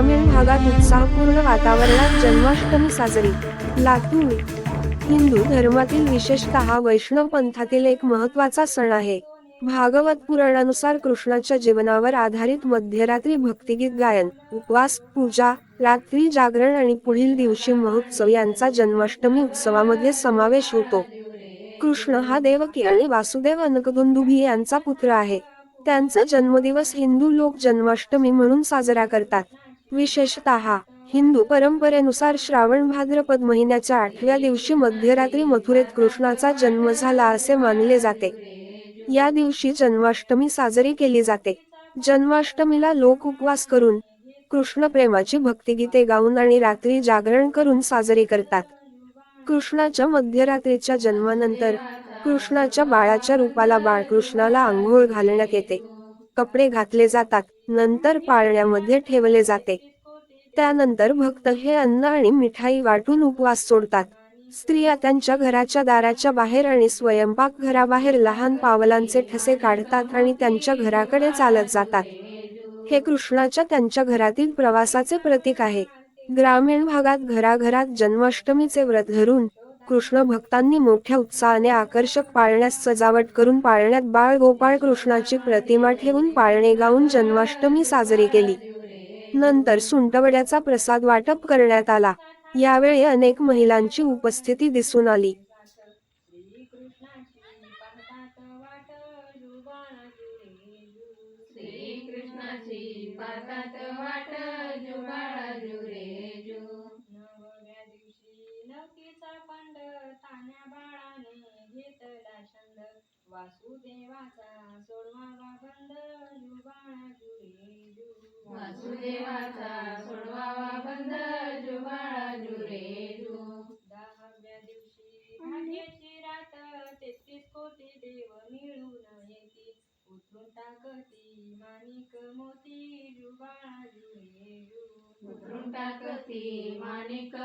ग्रामीण भागात उत्साहपूर्ण वातावरणात जन्माष्टमी साजरी. लातूर हिंदू धर्मातील विशेषतः वैष्णव पंथातील एक महत्त्वाचा सण आहे. भागवत पुराणानुसार कृष्णाच्या जीवनावर आधारित मध्यरात्री भक्तिगीत गायन उपवास पूजा रात्री जागरण आणि पुढील दिवशी महोत्सव यांचा जन्माष्टमी उत्सवामध्ये समावेश होतो. कृष्ण हा देवकी आणि वासुदेव अनकदुंदुभी यांचा पुत्र आहे. त्यांचा जन्मदिवस हिंदू लोक जन्माष्टमी म्हणून साजरा करतात. विशेषतः हिंदू परंपरेनुसार श्रावण भाद्रपद महिन्याच्या आठव्या दिवशी मध्यरात्री मथुरेत कृष्णाचा जन्म झाला असे मानले जाते. या दिवशी जन्माष्टमी साजरी केली जाते. जन्माष्टमीला लोक उपवास करून कृष्ण प्रेमाची भक्तिगीते गाऊन आणि रात्री जागरण करून साजरी करतात. कृष्णाच्या मध्यरात्रीच्या जन्मानंतर कृष्णाच्या बाळाच्या रूपाला बाळकृष्णाला आंघोळ घालण्यात येते. कपडे घातले जातात नंतर पाळण्यामध्ये ठेवले जाते. त्यानंतर भक्त हे अन्न आणि मिठाई वाटून उपवास सोडतात. स्त्रिया त्यांच्या घराच्या दाराच्या बाहेर आणि स्वयंपाक घराबाहेर लहान पावलांचे ठसे काढतात आणि त्यांच्या घराकडे चालत जातात. हे कृष्णाच्या त्यांच्या घरातील प्रवासाचे प्रतीक आहे. ग्रामीण भागात घराघरात जन्माष्टमीचे व्रत धरून कृष्ण भक्तांनी मोठ्या उत्साहाने आकर्षक पाळण्यास सजावट करून पाळण्यात बाळ गोपाळ कृष्णाची प्रतिमा ठेवून पाळणे गाऊन जन्माष्टमी साजरी केली. नंतर सुंटवड्याचा प्रसाद वाटप करण्यात आला. यावेळी अनेक महिलांची उपस्थिती दिसून आली. श्रीकृष्णाची पातात वाट जुबाळा जुरे वासुदेवाचा सोडवावा बंद जुबाळा जुरेजू दहाव्या दिवशी भाग्याची रात तेहतीस कोटी देव मिळून येती. उतरून टाकती माणिक मोती जुबाळा जुरेजू उतरून टाकती माणिक